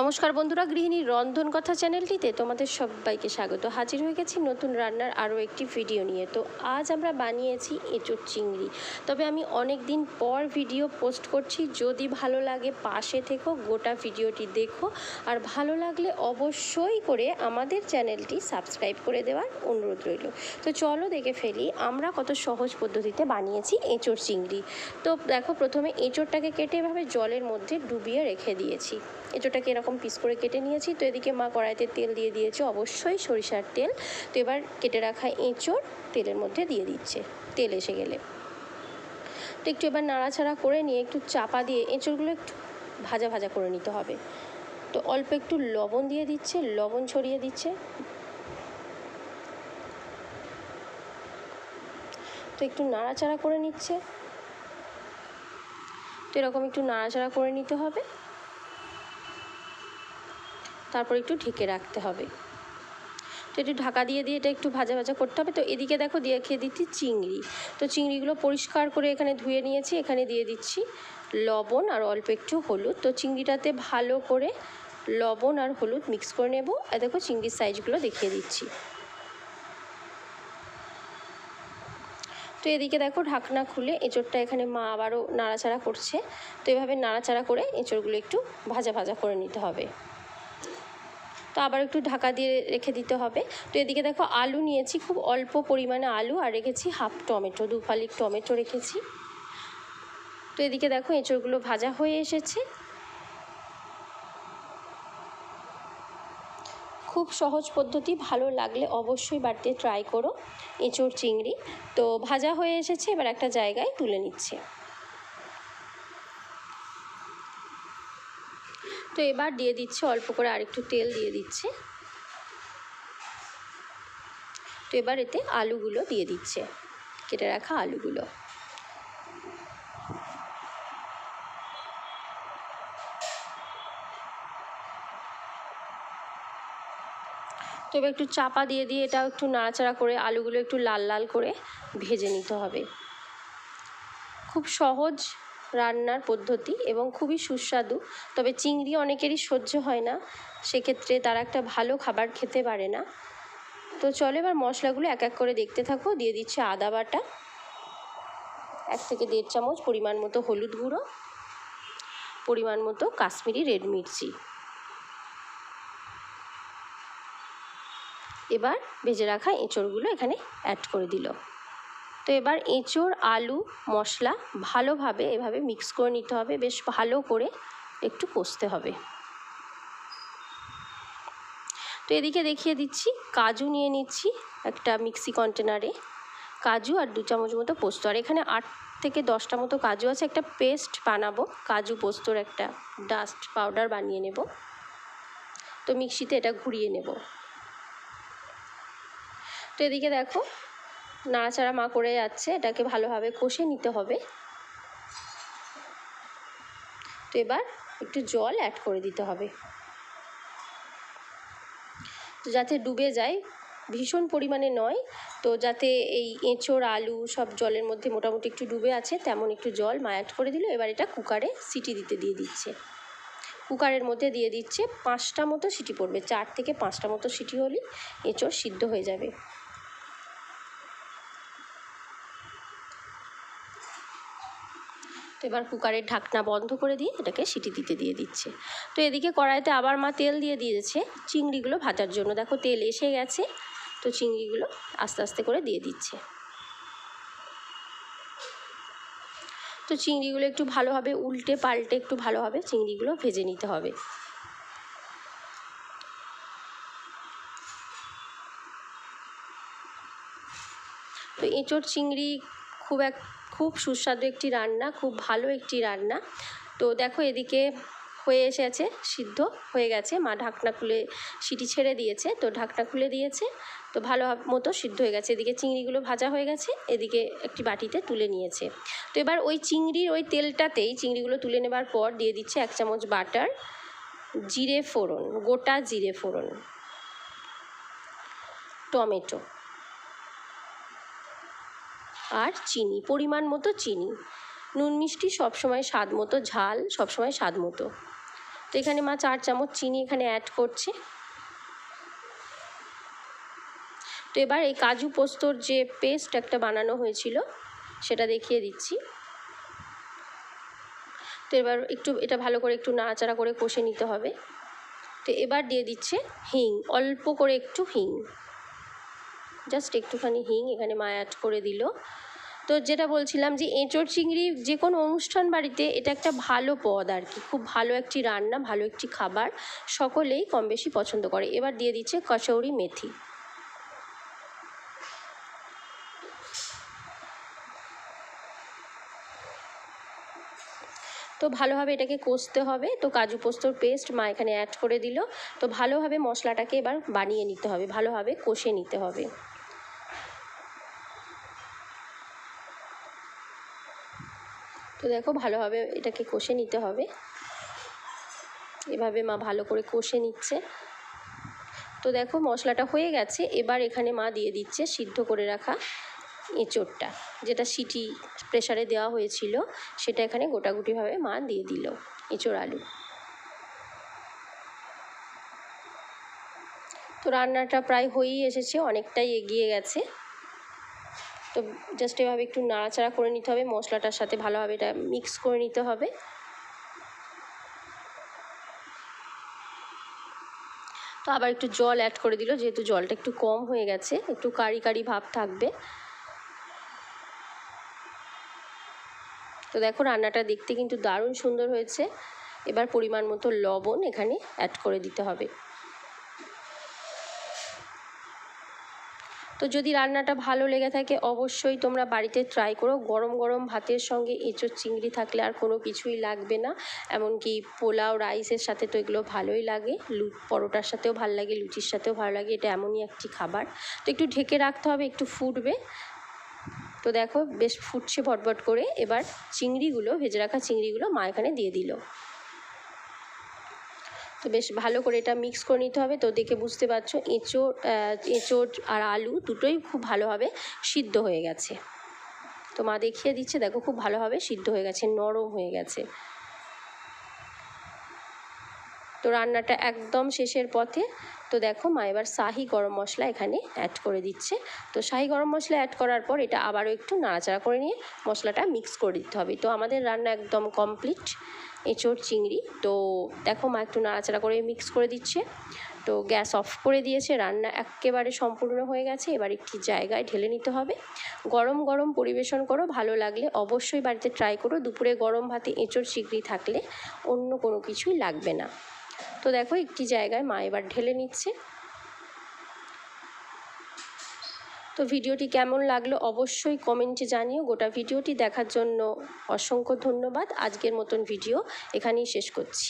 নমস্কার বন্ধুরা গৃহিণীর রন্ধন কথা চ্যানেলটিতে তোমাদের সবাইকে স্বাগত। হাজির হয়ে গেছি নতুন রান্নার আরও একটি ভিডিও নিয়ে। তো আজ আমরা বানিয়েছি এঁচোড় চিংড়ি। তবে আমি অনেক দিন পর ভিডিও পোস্ট করছি। যদি ভালো লাগে পাশে থেকো, গোটা ভিডিওটি দেখো। আর ভালো লাগলে অবশ্যই করে আমাদের চ্যানেলটি সাবস্ক্রাইব করে দেওয়ার অনুরোধ রইল। তো চলো দেখে ফেলি, আমরা কত সহজ পদ্ধতিতে বানিয়েছি এঁচোড় চিংড়ি। তো দেখো, প্রথমে এঁচোড়টাকে কেটে এভাবে জলের মধ্যে ডুবিয়ে রেখে দিয়েছি। এঁচোড়টাকে এরকম পিস করে কেটে নিয়েছি। তো এদিকে মা কড়াইতে তেল দিয়ে দিয়েছে অবশ্যই সরিষার তেল। তো এবার কেটে রাখা এঁচোড় তেলের মধ্যে দিয়ে দিচ্ছে। তেল এসে গেলে। তো একটু এবার নাড়াচাড়া করে নিয়ে একটু চাপা দিয়ে এঁচোড়গুলো একটু ভাজা ভাজা করে নিতে হবে। তো অল্প একটু লবণ দিয়ে দিচ্ছে, লবণ ছড়িয়ে দিচ্ছে। তো একটু নাড়াচাড়া করে নিচ্ছে। তো এরকম একটু নাড়াচাড়া করে নিতে হবে। তারপর একটু ঢেকে রাখতে হবে। তো একটু ঢাকা দিয়ে দিয়ে এটা একটু ভাজা ভাজা করতে হবে। তো এদিকে দেখো দিয়ে খেয়ে দিচ্ছি চিংড়ি। তো চিংড়িগুলো পরিষ্কার করে এখানে ধুয়ে নিয়েছি। এখানে দিয়ে দিচ্ছি লবণ আর অল্প একটু হলুদ। তো চিংড়িটাতে ভালো করে লবণ আর হলুদ মিক্স করে নেব। আর দেখো চিংড়ির সাইজগুলো দেখিয়ে দিচ্ছি। তো এদিকে দেখো ঢাকনা খুলে এঁচোড়টা এখানে মা আবারও নাড়াচাড়া করছে। তো এভাবে নাড়াচাড়া করে এঁচোড়গুলো একটু ভাজা ভাজা করে নিতে হবে। তো আবার একটু ঢাকা দিয়ে রেখে দিতে হবে। তো এদিকে দেখো আলু নিয়েছি, খুব অল্প পরিমাণে আলু, আর রেখেছি হাফ টমেটো দু ফালি টমেটো রেখেছি। তো এদিকে দেখো এঁচড়গুলো ভাজা হয়ে এসেছে। খুব সহজ পদ্ধতি, ভালো লাগলে অবশ্যই বাড়িতে ট্রাই করো এঁচড় চিংড়ি। তো ভাজা হয়ে এসেছে, এবার একটা জায়গায় তুলে নিচ্ছে। তো এবার দিয়ে দিচ্ছে, অল্প করে আরেকটু তেল দিয়ে দিচ্ছে। তো এবার এতে আলুগুলো দিয়ে দিচ্ছে, কেটে রাখা আলুগুলো। তো এবার একটু চাপা দিয়ে দিয়ে এটাও একটু নাড়াচাড়া করে আলুগুলো একটু লাল লাল করে ভেজে নিতে হবে। খুব সহজ রান্নার পদ্ধতি এবং খুবই সুস্বাদু। তবে চিংড়ি অনেকেরই সহ্য হয় না, সেক্ষেত্রে তারা একটা ভালো খাবার খেতে পারে না। তো চলো এবার মশলাগুলো এক এক করে দেখতে থাকো। দিয়ে দিচ্ছে আদা বাটা, এক থেকে দেড় চামচ পরিমাণ মতো হলুদ গুঁড়ো, পরিমাণ মতো কাশ্মীরি রেড মির্চি। এবার ভেজে রাখা এঁচড়গুলো এখানে অ্যাড করে দিল। তো এবার এঁচোড়, আলু, মশলা ভালোভাবে এভাবে মিক্স করে নিতে হবে। বেশ ভালো করে একটু কষতে হবে। তো এদিকে দেখিয়ে দিচ্ছি, কাজু নিয়ে নিচ্ছি একটা মিক্সি কন্টেনারে কাজু আর দু চামচ মতো পোস্ত। আর এখানে আট থেকে দশটা মতো কাজু আছে। একটা পেস্ট বানাবো। কাজু পোস্তর একটা ডাস্ট পাউডার বানিয়ে নেব। তো মিক্সিতে এটা ঘুরিয়ে নেব। তো এদিকে দেখো নাড়াচাড়া মা করে যাচ্ছে, এটাকে ভালোভাবে কষে নিতে হবে। তো এবার একটু জল অ্যাড করে দিতে হবে। তো যাতে ডুবে যায়, ভীষণ পরিমাণে নয়, তো যাতে এই এঁচোড়, আলু সব জলের মধ্যে মোটামুটি একটু ডুবে আছে, তেমন একটু জল মা অ্যাড করে দিল, এবার এটা কুকারে সিটি দিতে দিয়ে দিচ্ছে। কুকারের মধ্যে দিয়ে দিচ্ছে পাঁচটা মতো সিটি পড়বে, চার থেকে পাঁচটা মতো সিটি হলেই এঁচোড় সিদ্ধ হয়ে যাবে। তো এবার কুকারের ঢাকনা বন্ধ করে দিয়ে এটাকে সিটি দিতে দিয়ে দিচ্ছে। তো এদিকে কড়াইতে আবার মা তেল দিয়ে দিয়েছে। চিংড়িগুলো ভাজার জন্য। দেখো তেল এসে গেছে। তো চিংড়িগুলো আস্তে আস্তে করে দিয়ে দিচ্ছে। তো চিংড়িগুলো একটু ভালোভাবে উল্টে পাল্টে একটু ভালোভাবে চিংড়িগুলো ভেজে নিতে হবে। তো এঁচোড় চিংড়ি খুব এক খুব সুস্বাদু একটি রান্না, খুব ভালো একটি রান্না। তো দেখো এদিকে হয়ে এসেছে, সিদ্ধ হয়ে গেছে। মা ঢাকনা খুলে সিটি ছেড়ে দিয়েছে, তো ঢাকনা খুলে দিয়েছে, তো ভালো মতো সিদ্ধ হয়ে গেছে। এদিকে চিংড়িগুলো ভাজা হয়ে গেছে, এদিকে একটি বাটিতে তুলে নিয়েছে। তো এবার ওই চিংড়ির ওই তেলটাতেই চিংড়িগুলো তুলে নেবার পর দিয়ে দিচ্ছে এক চামচ বাটার, জিরে ফোড়ন, গোটা জিরে ফোড়ন, টমেটো। আর চিনি, পরিমাণ মতো চিনি। নুন মিষ্টি সবসময় স্বাদ মতো, ঝাল সবসময় স্বাদ মতো। তো এখানে মা চার চামচ চিনি এখানে অ্যাড করছে। তো এবার এই কাজু পোস্তর যে পেস্ট একটা বানানো হয়েছিল, সেটা দেখিয়ে দিচ্ছি। তো এবার একটু, এটা ভালো করে একটু নাড়াচাড়া করে কষে নিতে হবে। তো এবার দিয়ে দিচ্ছে হিং, অল্প করে একটু হিং। জাস্ট একটুখানি হিং এখানে মা অ্যাড করে দিল। তো যেটা বলছিলাম যে এঁচড় চিংড়ি যে কোনো অনুষ্ঠান বাড়িতে এটা একটা ভালো পদ আর কি। খুব ভালো একটি রান্না, ভালো একটি খাবার সকলেই কম বেশি পছন্দ করে। এবার দিয়ে দিচ্ছে কচৌরি মেথি। তো ভালোভাবে এটাকে কষতে হবে। তো কাজু পোস্তর পেস্ট মা এখানে অ্যাড করে দিল। তো ভালোভাবে মশলাটাকে এবার বানিয়ে নিতে হবে। ভালোভাবে কষে নিতে হবে। তো দেখো ভালোভাবে এটাকে কষে নিতে হবে। এভাবে মা ভালো করে কষে নিচ্ছে। তো দেখো মশলাটা হয়ে গেছে, এবার এখানে মা দিয়ে দিচ্ছে সিদ্ধ করে রাখা এঁচোড়টা, যেটা সিটি প্রেসারে দেওয়া হয়েছিল, সেটা এখানে গোটাগুটিভাবে মা দিয়ে দিল এঁচোড় আলু। তো রান্নাটা প্রায় হয়েই এসেছে, অনেকটাই এগিয়ে গেছে। তো জাস্ট এভাবে একটু নাড়াচাড়া করে নিতে হবে, মশলাটার সাথে ভালোভাবে এটা মিক্স করে নিতে হবে। তো আবার একটু জল অ্যাড করে দিল, যেহেতু জলটা একটু কম হয়ে গেছে, একটু কারি কারি ভাব থাকবে। তো দেখো রান্নাটা দেখতে কিন্তু দারুণ সুন্দর হয়েছে। এবার পরিমাণ মতো লবণ এখানে অ্যাড করে দিতে হবে। তো যদি রান্নাটা ভালো লেগে থাকে, অবশ্যই তোমরা বাড়িতে ট্রাই করো। গরম গরম ভাতের সঙ্গে এঁচোর চিংড়ি থাকলে আর কোনো কিছুই লাগবে না। এমনকি পোলাও, রাইসের সাথে তো এগুলো ভালোই লাগে। লু, পরোটার সাথেও ভালো লাগে, লুচির সাথেও ভালো লাগে। এটা এমনই একটি খাবার। তো একটু ঢেকে রাখতে হবে, একটু ফুটবে। তো দেখো, বেশ ফুটছে ভটভট করে। এবার চিংড়িগুলো, ভেজে রাখা চিংড়িগুলো মা এখানে দিয়ে দিল। তো বেশ ভালো করে এটা মিক্স করে নিতে হবে। তো দেখে বুঝতে পারছ, এঁচোড় এঁচোড় আর আলু দুটোই খুব ভালোভাবে সিদ্ধ হয়ে গেছে। তো মা দেখিয়ে দিচ্ছে, দেখো খুব ভালোভাবে সিদ্ধ হয়ে গেছে, নরম হয়ে গেছে। তো রান্নাটা একদম শেষের পথে। তো দেখো, মা এবার শাহি গরম মশলা এখানে অ্যাড করে দিচ্ছে। তো শাহি গরম মশলা অ্যাড করার পর এটা আবারও একটু নাড়াচাড়া করে নিয়ে মশলাটা মিক্স করে দিতে হবে। তো আমাদের রান্না একদম কমপ্লিট এঁচোড়, চিংড়ি, তো দেখো মা একটু নাড়াচাড়া করে মিক্স করে দিচ্ছে। তো গ্যাস অফ করে দিয়েছে, রান্না একেবারে সম্পূর্ণ হয়ে গেছে। এবার একটি জায়গায় ঢেলে নিতে হবে। গরম গরম পরিবেশন করো, ভালো লাগলে অবশ্যই বাড়িতে ট্রাই করো। দুপুরে গরম ভাতে এঁচোড়, চিংড়ি থাকলে অন্য কোনো কিছুই লাগবে না। তো দেখো একটি জায়গায় মা এবার ঢেলে নিচ্ছে। তো ভিডিওটি কেমন লাগল অবশ্যই কমেন্টে জানিও। গোটা ভিডিওটি দেখার জন্য অসংখ্য ধন্যবাদ। আজকের মতন ভিডিও এখানেই শেষ করছি।